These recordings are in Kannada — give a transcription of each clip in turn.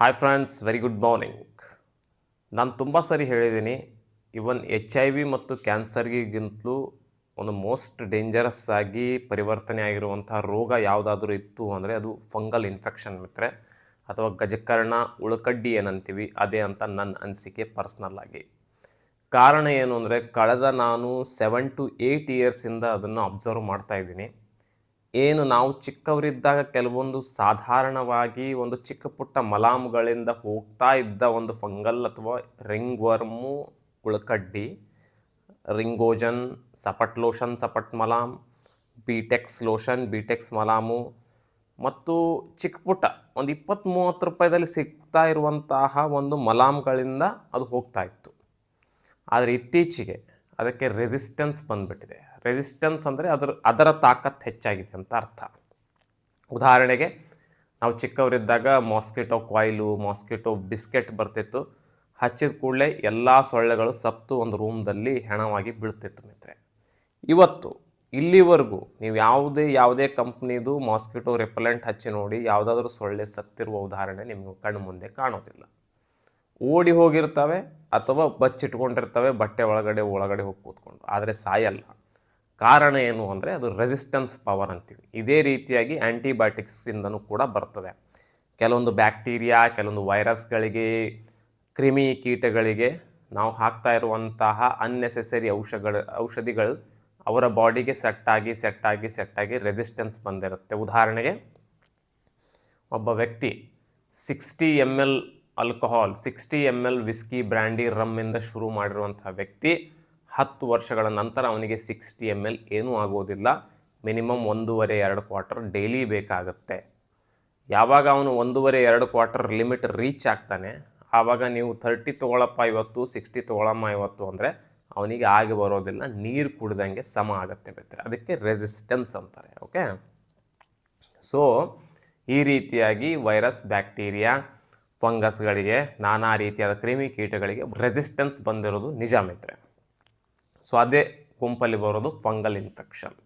Hi friends very good morning ನಾನು ತುಂಬ ಸರಿ ಹೇಳಿದ್ದೀನಿ ಇವನ್ ಎಚ್ ಐ ವಿ ಮತ್ತು ಕ್ಯಾನ್ಸರ್ಗಿಗಿಂತಲೂ ಒಂದು ಮೋಸ್ಟ್ ಡೇಂಜರಸ್ ಆಗಿ ಪರಿವರ್ತನೆ ಆಗಿರುವಂತಹ ರೋಗ ಯಾವುದಾದ್ರೂ ಇತ್ತು ಅಂದರೆ ಅದು ಫಂಗಲ್ ಇನ್ಫೆಕ್ಷನ್ ಮಿತ್ರೆ, ಅಥವಾ ಗಜಕರ್ಣ ಉಳಕಡ್ಡಿ ಏನಂತೀವಿ, ಅದೇ ಅಂತ ನನ್ನ ಅನಿಸಿಕೆ ಪರ್ಸ್ನಲ್ ಆಗಿ. ಕಾರಣ ಏನು ಅಂದರೆ, ಕಳೆದ ನಾನು ಸೆವೆನ್ ಟು ಏಯ್ಟ್ ಇಯರ್ಸಿಂದ ಅದನ್ನು ಅಬ್ಸರ್ವ್ ಮಾಡ್ತಾ ಇದ್ದೀನಿ. ಏನು ನಾವು ಚಿಕ್ಕವರಿದ್ದಾಗ ಕೆಲವೊಂದು ಸಾಧಾರಣವಾಗಿ ಒಂದು ಚಿಕ್ಕ ಪುಟ್ಟ ಮಲಾಮ್ಗಳಿಂದ ಹೋಗ್ತಾ ಇದ್ದ ಒಂದು ಫಂಗಲ್ ಅಥವಾ ರಿಂಗ್ ವರ್ಮು ಉಳಕಡ್ಡಿ ರಿಂಗೋಜನ್, ಸಪಟ್ ಲೋಷನ್, ಸಪಟ್ ಮಲಾಮ್, ಬಿಟೆಕ್ಸ್ ಲೋಷನ್, ಬಿಟೆಕ್ಸ್ ಮಲಾಮು ಮತ್ತು ಚಿಕ್ಕ ಪುಟ್ಟ ಒಂದು ಇಪ್ಪತ್ತು ಮೂವತ್ತು ರೂಪಾಯಿದಲ್ಲಿ ಸಿಗ್ತಾ ಇರುವಂತಹ ಒಂದು ಮಲಾಮ್ಗಳಿಂದ ಅದು ಹೋಗ್ತಾ ಇತ್ತು. ಆದರೆ ಇತ್ತೀಚೆಗೆ ಅದಕ್ಕೆ ರೆಸಿಸ್ಟೆನ್ಸ್ ಬಂದ್ಬಿಟ್ಟಿದೆ. ರೆಸಿಸ್ಟೆನ್ಸ್ ಅಂದರೆ ಅದರ ಅದರ ತಾಕತ್ತು ಹೆಚ್ಚಾಗಿದೆ ಅಂತ ಅರ್ಥ. ಉದಾಹರಣೆಗೆ, ನಾವು ಚಿಕ್ಕವರಿದ್ದಾಗ ಮಾಸ್ಕಿಟೋ ಕಾಯಿಲು ಮಾಸ್ಕಿಟೋ ಬಿಸ್ಕೆಟ್ ಬರ್ತಿತ್ತು. ಹಚ್ಚಿದ ಕೂಡಲೇ ಎಲ್ಲ ಸೊಳ್ಳೆಗಳು ಸತ್ತು ಒಂದು ರೂಮ್ದಲ್ಲಿ ಹೆಣವಾಗಿ ಬೀಳ್ತಿತ್ತು ಮಿತ್ರೆ ಇವತ್ತು, ಇಲ್ಲಿವರೆಗೂ ನೀವು ಯಾವುದೇ ಯಾವುದೇ ಕಂಪ್ನಿದು ಮಾಸ್ಕಿಟೋ ರೆಪಲೆಂಟ್ ಹಚ್ಚಿ ನೋಡಿ ಯಾವುದಾದ್ರೂ ಸೊಳ್ಳೆ ಸತ್ತಿರುವ ಉದಾಹರಣೆ ನಿಮಗೆ ಕಣ್ಣು ಮುಂದೆ ಕಾಣೋದಿಲ್ಲ. ಓಡಿ ಹೋಗಿರ್ತವೆ ಅಥವಾ ಬಚ್ಚಿಟ್ಕೊಂಡಿರ್ತವೆ, ಬಟ್ಟೆ ಒಳಗಡೆ ಒಳಗಡೆ ಹೋಗಿ ಕೂತ್ಕೊಂಡು. ಆದರೆ ಸಾಯಲ್ಲ. ಕಾರಣ ಏನು ಅಂದರೆ ಅದು ರೆಸಿಸ್ಟೆನ್ಸ್ ಪವರ್ ಅಂತೀವಿ. ಇದೇ ರೀತಿಯಾಗಿ ಆ್ಯಂಟಿಬಯೋಟಿಕ್ಸಿಂದನೂ ಕೂಡ ಬರ್ತದೆ. ಕೆಲವೊಂದು ಬ್ಯಾಕ್ಟೀರಿಯಾ ಕೆಲವೊಂದು ವೈರಸ್ಗಳಿಗೆ ಕ್ರಿಮಿ ಕೀಟಗಳಿಗೆ ನಾವು ಹಾಕ್ತಾ ಇರುವಂತಹ ಅನ್ನೆಸೆಸರಿ ಔಷಧಗಳು ಔಷಧಿಗಳು ಅವರ ಬಾಡಿಗೆ ಸೆಟ್ಟಾಗಿ ಸೆಟ್ಟಾಗಿ ಸೆಟ್ಟಾಗಿ ರೆಸಿಸ್ಟೆನ್ಸ್ ಬಂದಿರುತ್ತೆ. ಉದಾಹರಣೆಗೆ, ಒಬ್ಬ ವ್ಯಕ್ತಿ sixty M L alcohol sixty M L whisky brandy ರಮ್ಮಿಂದ ಶುರು ಮಾಡಿರುವಂಥ ವ್ಯಕ್ತಿ ಹತ್ತು ವರ್ಷಗಳ ನಂತರ ಅವನಿಗೆ ಸಿಕ್ಸ್ಟಿ ಎಂ ಎಲ್ ಏನೂ ಆಗೋದಿಲ್ಲ. ಮಿನಿಮಮ್ ಒಂದೂವರೆ, ಎರಡು ಕ್ವಾರ್ಟರ್ ಡೈಲಿ ಬೇಕಾಗುತ್ತೆ. ಯಾವಾಗ ಅವನು ಒಂದೂವರೆ, ಎರಡು ಕ್ವಾರ್ಟರ್ ಲಿಮಿಟ್ ರೀಚ್ ಆಗ್ತಾನೆ, ಆವಾಗ ನೀವು ಥರ್ಟಿ ತೊಗೊಳಪ್ಪ ಇವತ್ತು, ಸಿಕ್ಸ್ಟಿ ತೊಗೊಳಮ್ಮ ಇವತ್ತು ಅಂದರೆ ಅವನಿಗೆ ಆಗಿ ಬರೋದಿಲ್ಲ, ನೀರು ಕುಡ್ದಂಗೆ ಸಮ ಆಗುತ್ತೆ ಮಿತ್ರ. ಅದಕ್ಕೆ ರೆಸಿಸ್ಟೆನ್ಸ್ ಅಂತಾರೆ ಓಕೆ ಸೊ ಈ ರೀತಿಯಾಗಿ ವೈರಸ್ ಬ್ಯಾಕ್ಟೀರಿಯಾ ಫಂಗಸ್ಗಳಿಗೆ ನಾನಾ ರೀತಿಯಾದ ಕ್ರಿಮಿಕೀಟಗಳಿಗೆ ರೆಸಿಸ್ಟೆನ್ಸ್ ಬಂದಿರೋದು ನಿಜ ಮಿತ್ರೆ. ಸೊ ಅದೇ ಗುಂಪಲ್ಲಿ ಬರೋದು ಫಂಗಲ್ ಇನ್ಫೆಕ್ಷನ್.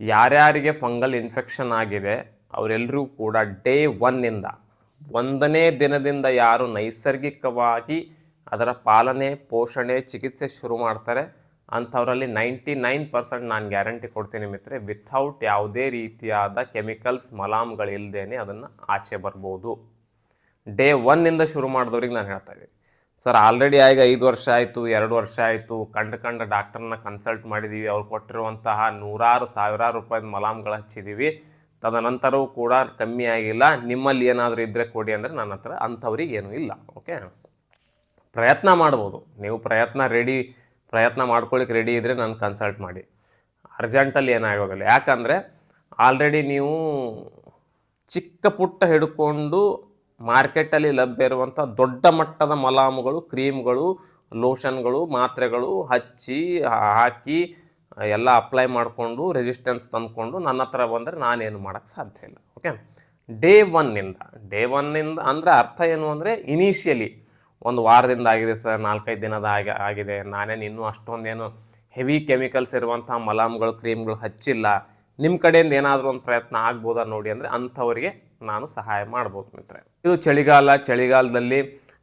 ಯಾರ್ಯಾರಿಗೆ ಫಂಗಲ್ ಇನ್ಫೆಕ್ಷನ್ ಆಗಿದೆ ಅವರೆಲ್ಲರೂ ಕೂಡ ಡೇ ಒನ್ನಿಂದ, ಒಂದನೇ ದಿನದಿಂದ ಯಾರು ನೈಸರ್ಗಿಕವಾಗಿ ಅದರ ಪಾಲನೆ, ಪೋಷಣೆ, ಚಿಕಿತ್ಸೆ ಶುರು ಮಾಡ್ತಾರೆ, ಅಂಥವರಲ್ಲಿ ನೈಂಟಿ ನೈನ್ ಪರ್ಸೆಂಟ್ ನಾನು ಗ್ಯಾರಂಟಿ ಕೊಡ್ತೀನಿ ಮಿತ್ರೆ ವಿಥೌಟ್ ಯಾವುದೇ ರೀತಿಯಾದ ಕೆಮಿಕಲ್ಸ್ ಮಲಾಮ್ಗಳಿಲ್ಲದೇ ಅದನ್ನು ಆಚೆ ಬರ್ಬೋದು. ಡೇ ಒನ್ನಿಂದ ಶುರು ಮಾಡಿದವ್ರಿಗೆ ನಾನು ಹೇಳ್ತಾ ಇದ್ದೀನಿ. ಸರ್, ಆಲ್ರೆಡಿ ಆಗ ಐದು ವರ್ಷ ಆಯಿತು, ಎರಡು ವರ್ಷ ಆಯಿತು. ಕಂಡು ಕಂಡ ಡಾಕ್ಟರ್ನ ಕನ್ಸಲ್ಟ್ ಮಾಡಿದ್ದೀವಿ ಅವ್ರು ಕೊಟ್ಟಿರುವಂತಹ ನೂರಾರು ಸಾವಿರಾರು ರೂಪಾಯಿದ ಮಲಾಮ್ಗಳು ಹಚ್ಚಿದ್ದೀವಿ ತದನಂತರವೂ ಕೂಡ ಕಮ್ಮಿ ಆಗಿಲ್ಲ. ನಿಮ್ಮಲ್ಲಿ ಏನಾದರೂ ಇದ್ದರೆ ಕೊಡಿ ಅಂದರೆ ನನ್ನ ಹತ್ರ ಅಂಥವ್ರಿಗೆ ಏನೂ ಇಲ್ಲ. ಓಕೆ? ಪ್ರಯತ್ನ ಮಾಡ್ಬೋದು. ನೀವು ಪ್ರಯತ್ನ ರೆಡಿ ಪ್ರಯತ್ನ ಮಾಡ್ಕೊಳ್ಳಿಕ್ಕೆ ರೆಡಿ ಇದ್ದರೆ ನಾನು ಕನ್ಸಲ್ಟ್ ಮಾಡಿ. ಅರ್ಜೆಂಟಲ್ಲಿ ಏನಾಗೋದಿಲ್ಲ. ಯಾಕಂದರೆ, ಆಲ್ರೆಡಿ ನೀವು ಚಿಕ್ಕ ಪುಟ್ಟ ಹಿಡ್ಕೊಂಡು ಮಾರ್ಕೆಟಲ್ಲಿ ಲಭ್ಯ ಇರುವಂಥ ದೊಡ್ಡ ಮಟ್ಟದ ಮಲಾಮುಗಳು, ಕ್ರೀಮ್ಗಳು, ಲೋಷನ್ಗಳು, ಮಾತ್ರೆಗಳು ಹಚ್ಚಿ ಹಾಕಿ, ಎಲ್ಲ ಅಪ್ಲೈ ಮಾಡಿಕೊಂಡು ರೆಸಿಸ್ಟೆನ್ಸ್ ತಂದ್ಕೊಂಡು ನನ್ನ ಹತ್ರ ಬಂದರೆ ನಾನೇನು ಮಾಡೋಕ್ಕೆ ಸಾಧ್ಯ ಇಲ್ಲ ಓಕೆ ಡೇ ಒನ್ನಿಂದ ಡೇ ಒನ್ನಿಂದ ಅಂದರೆ ಅರ್ಥ ಏನು ಅಂದರೆ ಇನಿಷಿಯಲಿ ಒಂದು ವಾರದಿಂದ ಆಗಿದೆ ಸರ್, ನಾಲ್ಕೈದು ದಿನದ ಆಗಿ ಆಗಿದೆ, ನಾನೇನು ಇನ್ನೂ ಅಷ್ಟೊಂದೇನು ಹೆವಿ ಕೆಮಿಕಲ್ಸ್ ಇರುವಂಥ ಮಲಾಮ್ಗಳು, ಕ್ರೀಮ್ಗಳು ಹಚ್ಚಿಲ್ಲ. ನಿಮ್ಮ ಕಡೆಯಿಂದ ಏನಾದರೂ ಒಂದು ಪ್ರಯತ್ನ ಆಗ್ಬೋದಾ ನೋಡಿ ಅಂದರೆ ಅಂಥವರಿಗೆ ನಾನು ಸಹಾಯ ಮಾಡ್ಬೋದು ಮಿತ್ರ ಇದು ಚಳಿಗಾಲ, ಚಳಿಗಾಲದಲ್ಲಿ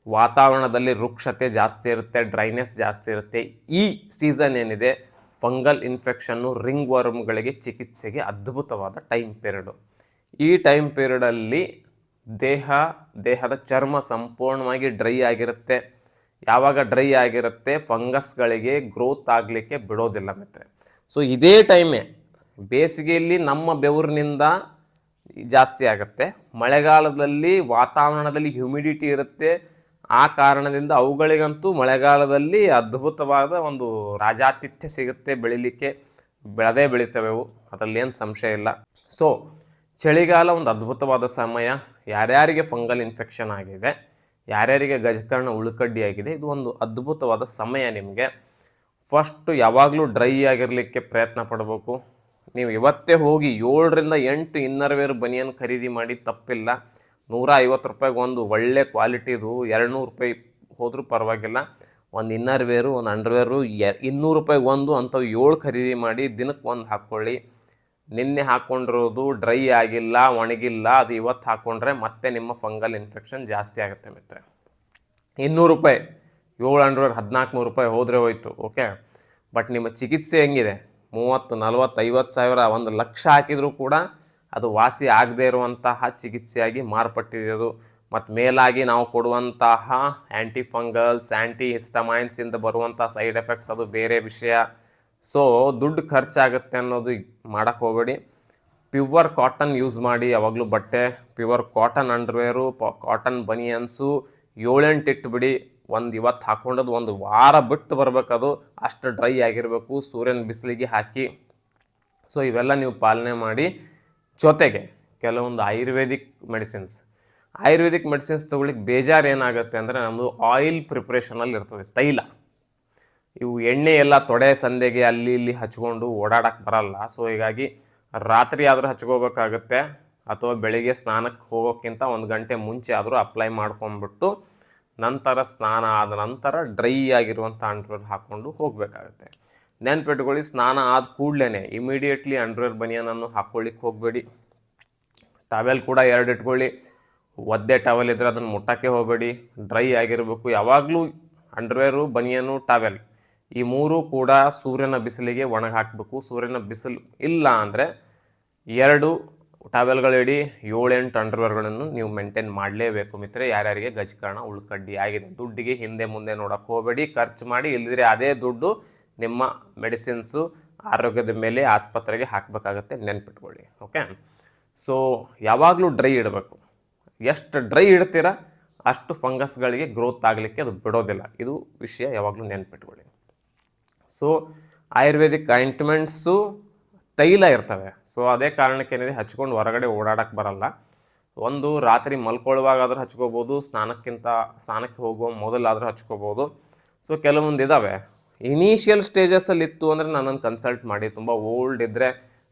ವಾತಾವರಣದಲ್ಲಿ ವೃಕ್ಷತೆ ಜಾಸ್ತಿ ಇರುತ್ತೆ ಡ್ರೈನೆಸ್ ಜಾಸ್ತಿ ಇರುತ್ತೆ. ಈ ಸೀಸನ್ ಏನಿದೆ ಫಂಗಲ್ ಇನ್ಫೆಕ್ಷನ್ನು ರಿಂಗ್ ವರ್ಮ್ಗಳಿಗೆ ಚಿಕಿತ್ಸೆಗೆ ಅದ್ಭುತವಾದ ಟೈಮ್ ಪೀರಿಯಡು ಈ ಟೈಮ್ ಪೀರಿಯಡಲ್ಲಿ ದೇಹ, ದೇಹದ ಚರ್ಮ ಸಂಪೂರ್ಣವಾಗಿ ಡ್ರೈ ಆಗಿರುತ್ತೆ. ಯಾವಾಗ ಡ್ರೈ ಆಗಿರುತ್ತೆ ಫಂಗಸ್ಗಳಿಗೆ ಗ್ರೋತ್ ಆಗಲಿಕ್ಕೆ ಬಿಡೋದಿಲ್ಲ ಮಿತ್ರೆ ಸೊ ಇದೇ ಟೈಮೇ ಬೇಸಿಗೆಯಲ್ಲಿ ನಮ್ಮ ಬೆವರಿನಿಂದ ಜಾಸ್ತಿ ಆಗುತ್ತೆ. ಮಳೆಗಾಲದಲ್ಲಿ ವಾತಾವರಣದಲ್ಲಿ ಹ್ಯುಮಿಡಿಟಿ ಇರುತ್ತೆ. ಆ ಕಾರಣದಿಂದ ಅವುಗಳಿಗಂತೂ ಮಳೆಗಾಲದಲ್ಲಿ ಅದ್ಭುತವಾದ ಒಂದು ರಾಜಾತಿಥ್ಯ ಸಿಗುತ್ತೆ ಬೆಳಿಲಿಕ್ಕೆ. ಬೆಳೆದೇ ಅದರಲ್ಲಿ ಏನು ಸಂಶಯ ಇಲ್ಲ. ಸೊ ಚಳಿಗಾಲ ಒಂದು ಅದ್ಭುತವಾದ ಸಮಯ. ಯಾರ್ಯಾರಿಗೆ ಫಂಗಲ್ ಇನ್ಫೆಕ್ಷನ್ ಆಗಿದೆ, ಯಾರ್ಯಾರಿಗೆ ಗಜಕರ್ಣ ಉಳುಕಡ್ಡಿ ಆಗಿದೆ ಇದು ಒಂದು ಅದ್ಭುತವಾದ ಸಮಯ ನಿಮಗೆ. ಫಸ್ಟು ಯಾವಾಗಲೂ ಡ್ರೈ ಆಗಿರಲಿಕ್ಕೆ ಪ್ರಯತ್ನ ಪಡಬೇಕು. ನೀವು ಇವತ್ತೇ ಹೋಗಿ ಏಳರಿಂದ ಎಂಟು ಇನ್ನರ್ವೇರ್ ಬನಿಯನ್ ಖರೀದಿ ಮಾಡಿ ತಪ್ಪಿಲ್ಲ. ನೂರ ಐವತ್ತು ರೂಪಾಯಿಗೆ ಒಂದು ಒಳ್ಳೆ ಕ್ವಾಲಿಟಿದು ಎರಡು ನೂರು ರೂಪಾಯಿ ಹೋದರೂ ಪರವಾಗಿಲ್ಲ. ಒಂದು ಇನ್ನರ್ವೇರು, ಒಂದು ಅಂಡರ್ವೇರು, ಎ, ಇನ್ನೂರು ರೂಪಾಯಿಗೆ ಒಂದು ಅಂಥವು ಏಳು ಖರೀದಿ ಮಾಡಿ ದಿನಕ್ಕೆ ಒಂದು ಹಾಕ್ಕೊಳ್ಳಿ. ನಿನ್ನೆ ಹಾಕ್ಕೊಂಡಿರೋದು ಡ್ರೈ ಆಗಿಲ್ಲ, ಒಣಗಿಲ್ಲ, ಅದು ಇವತ್ತು ಹಾಕ್ಕೊಂಡ್ರೆ ಮತ್ತೆ ನಿಮ್ಮ ಫಂಗಲ್ ಇನ್ಫೆಕ್ಷನ್ ಜಾಸ್ತಿ ಆಗುತ್ತೆ ಮಿತ್ರೆ ಇನ್ನೂರು ರೂಪಾಯಿ, ಏಳು ಹಂಡ್ರೆಡ್ ಹದಿನಾಲ್ಕು ನೂರು ರೂಪಾಯಿ ಹೋದರೆ ಹೋಯಿತು, ಓಕೆ? ಬಟ್ ನಿಮ್ಮ ಚಿಕಿತ್ಸೆ ಹೆಂಗಿದೆ? ಮೂವತ್ತು, ನಲ್ವತ್ತು, ಐವತ್ತು ಸಾವಿರ, ಒಂದು ಲಕ್ಷ ಹಾಕಿದರೂ ಕೂಡ ಅದು ವಾಸಿ ಆಗದೇ ಇರುವಂತಹ ಚಿಕಿತ್ಸೆಯಾಗಿ ಮಾರ್ಪಟ್ಟಿದೆ ಅದು ಮತ್ತು ಮೇಲಾಗಿ ನಾವು ಕೊಡುವಂತಹ ಆ್ಯಂಟಿ ಫಂಗಲ್ಸ್ ಆ್ಯಂಟಿ ಹಿಸ್ಟಮೈನ್ಸಿಂದ ಬರುವಂಥ ಸೈಡ್ ಎಫೆಕ್ಟ್ಸ್ ಅದು ಬೇರೆ ವಿಷಯ. ಸೊ, ದುಡ್ಡು ಖರ್ಚಾಗುತ್ತೆ ಅನ್ನೋದು ಮಾಡೋಕ್ಕೆ ಹೋಗಬೇಡಿ. ಪ್ಯೂವರ್ ಕಾಟನ್ ಯೂಸ್ ಮಾಡಿ, ಯಾವಾಗಲೂ ಬಟ್ಟೆ, pure cotton underwear cotton banians, ಏಳೆಂಟು ಇಟ್ಬಿಡಿ. ಒಂದು ಇವತ್ತು ಹಾಕೊಂಡದ್ದು ಒಂದು ವಾರ ಬಿಟ್ಟು ಬರಬೇಕದು, ಅಷ್ಟು ಡ್ರೈ ಆಗಿರಬೇಕು, ಸೂರ್ಯನ ಬಿಸಿಲಿಗೆ ಹಾಕಿ. ಸೊ ಇವೆಲ್ಲ ನೀವು ಪಾಲನೆ ಮಾಡಿ. ಜೊತೆಗೆ ಕೆಲವೊಂದು ಆಯುರ್ವೇದಿಕ್ ಮೆಡಿಸಿನ್ಸ್ ಆಯುರ್ವೇದಿಕ್ ಮೆಡಿಸಿನ್ಸ್ ತೊಗೊಳಿಕ್ಕೆ ಬೇಜಾರು ಏನಾಗುತ್ತೆ ಅಂದರೆ ನಮ್ಮದು ಆಯಿಲ್ ಪ್ರಿಪ್ರೇಷನಲ್ಲಿ ಇರ್ತದೆ, ತೈಲ. ಇವು ಎಣ್ಣೆ ಎಲ್ಲ ತೊಡೆ ಸಂದೆಗೆ ಅಲ್ಲಿ ಇಲ್ಲಿ ಹಚ್ಕೊಂಡು ಓಡಾಡಕ್ಕೆ ಬರಲ್ಲ. ಸೊ ಹೀಗಾಗಿ ರಾತ್ರಿ ಆದರೂ ಹಚ್ಕೋಬೇಕಾಗುತ್ತೆ, ಅಥವಾ ಬೆಳಿಗ್ಗೆ ಸ್ನಾನಕ್ಕೆ ಹೋಗೋಕ್ಕಿಂತ ಒಂದು ಗಂಟೆ ಮುಂಚೆ ಆದರೂ ಅಪ್ಲೈ ಮಾಡ್ಕೊಂಡ್ಬಿಟ್ಟು ನಂತರ ಸ್ನಾನ ಆದ ನಂತರ ಡ್ರೈ ಆಗಿರುವಂಥ ಅಂಡರ್ವೇರ್ ಹಾಕ್ಕೊಂಡು ಹೋಗಬೇಕಾಗುತ್ತೆ. ನೆನ್ಪಿಟ್ಕೊಳ್ಳಿ, ಸ್ನಾನ ಆದ ಕೂಡಲೇ ಇಮಿಡಿಯೇಟ್ಲಿ ಅಂಡರ್ವೇರ್ ಬನಿಯನನ್ನು ಹಾಕ್ಕೊಳ್ಳಿಕ್ಕೆ ಹೋಗಬೇಡಿ. ಟವೆಲ್ ಕೂಡ ಎರಡು ಇಟ್ಕೊಳ್ಳಿ ಒದ್ದೆ ಟವೆಲ್ ಇದ್ದರೆ ಅದನ್ನು ಮುಟ್ಟಕ್ಕೆ ಹೋಗಬೇಡಿ. ಡ್ರೈ ಆಗಿರಬೇಕು. ಯಾವಾಗಲೂ ಅಂಡರ್ವೇರು ಬನಿಯನು, ಟವೆಲ್ ಈ ಮೂರೂ ಕೂಡ ಸೂರ್ಯನ ಬಿಸಿಲಿಗೆ ಒಣಗಿ ಹಾಕಬೇಕು. ಸೂರ್ಯನ ಬಿಸಿಲು ಇಲ್ಲ ಅಂದರೆ ಎರಡು ಟವೆಲ್ಗಳಿಡಿ ಏಳೆಂಟು ಅಂಡರ್ವೇರ್ಗಳನ್ನು ನೀವು ಮೇಂಟೈನ್ ಮಾಡಲೇಬೇಕು ಮಿತ್ರ ಯಾರ್ಯಾರಿಗೆ ಗಜಕರ್ಣ ಉಳ್ಕಡ್ಡಿ ಆಗಿದೆ. ದುಡ್ಡಿಗೆ ಹಿಂದೆ ಮುಂದೆ ನೋಡೋಕೆ ಹೋಗಬೇಡಿ. ಖರ್ಚು ಮಾಡಿ ಇಲ್ಲದ್ರೆ ಅದೇ ದುಡ್ಡು ನಿಮ್ಮ ಮೆಡಿಸಿನ್ಸು ಆರೋಗ್ಯದ ಮೇಲೆ ಆಸ್ಪತ್ರೆಗೆ ಹಾಕಬೇಕಾಗತ್ತೆ ನೆನ್ಪಿಟ್ಕೊಳ್ಳಿ. ಓಕೆ? ಸೊ, ಯಾವಾಗಲೂ ಡ್ರೈ ಇಡಬೇಕು. ಎಷ್ಟು ಡ್ರೈ ಇಡ್ತೀರ, ಅಷ್ಟು ಫಂಗಸ್ಗಳಿಗೆ ಗ್ರೋತ್ ಆಗಲಿಕ್ಕೆ ಅದು ಬಿಡೋದಿಲ್ಲ. ಇದು ವಿಷಯ ಯಾವಾಗಲೂ ನೆನ್ಪಿಟ್ಕೊಳ್ಳಿ. ಸೊ, ಆಯುರ್ವೇದಿಕ್ ಆಯಿಂಟ್ಮೆಂಟ್ಸು ತೈಲ ಇರ್ತವೆ. ಸೊ ಅದೇ ಕಾರಣಕ್ಕೆ ಏನಿದೆ, ಹಚ್ಕೊಂಡು ಹೊರಗಡೆ ಓಡಾಡಕ್ಕೆ ಬರಲ್ಲ. ಒಂದು ರಾತ್ರಿ ಮಲ್ಕೊಳ್ಳುವಾಗಾದ್ರೂ ಹಚ್ಕೋಬೋದು, ಸ್ನಾನಕ್ಕಿಂತ ಸ್ನಾನಕ್ಕೆ ಹೋಗುವ ಮೊದಲಾದರೂ ಹಚ್ಕೋಬೋದು. ಸೊ ಕೆಲವೊಂದು ಇದ್ದಾವೆ ಇನಿಷಿಯಲ್ ಸ್ಟೇಜಸ್ಸಲ್ಲಿ ಇತ್ತು ಅಂದರೆ ನನ್ನನ್ನು ಕನ್ಸಲ್ಟ್ ಮಾಡಿ. ತುಂಬ ಓಲ್ಡ್ ಇದ್ದರೆ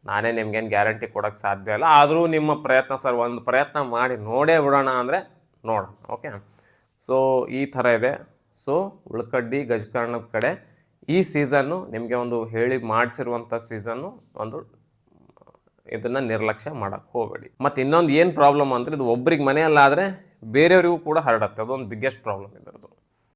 ನಾನೇ ನಿಮ್ಗೇನು ಗ್ಯಾರಂಟಿ ಕೊಡೋಕ್ಕೆ ಸಾಧ್ಯ ಇಲ್ಲ. ಆದರೂ ನಿಮ್ಮ ಪ್ರಯತ್ನ ಸರ್, ಒಂದು ಪ್ರಯತ್ನ ಮಾಡಿ ನೋಡೇ ಬಿಡೋಣ ಅಂದರೆ ನೋಡೋಣ ಓಕೆ ಸೊ ಈ ಥರ ಇದೆ. ಸೊ ಉಳ್ಕಡ್ಡಿ, ಗಜಕರ್ಣದ ಕಡೆ ಈ ಸೀಸನ್ನು ನಿಮಗೆ ಒಂದು ಹೇಳಿ ಮಾಡಿಸಿರುವಂಥ ಸೀಸನ್ನು ಒಂದು ಇದನ್ನು ನಿರ್ಲಕ್ಷ್ಯ ಮಾಡೋಕ್ಕೆ ಹೋಗಬೇಡಿ. ಮತ್ತು ಇನ್ನೊಂದು ಏನು ಪ್ರಾಬ್ಲಮ್ ಅಂದರೆ ಇದು ಒಬ್ರಿಗೆ ಮನೆಯಲ್ಲಾದರೆ ಬೇರೆಯವರಿಗೂ ಕೂಡ ಹರಡುತ್ತೆ. ಅದೊಂದು ಬಿಗ್ಗೆಸ್ಟ್ ಪ್ರಾಬ್ಲಮ್ ಇದರದ್ದು.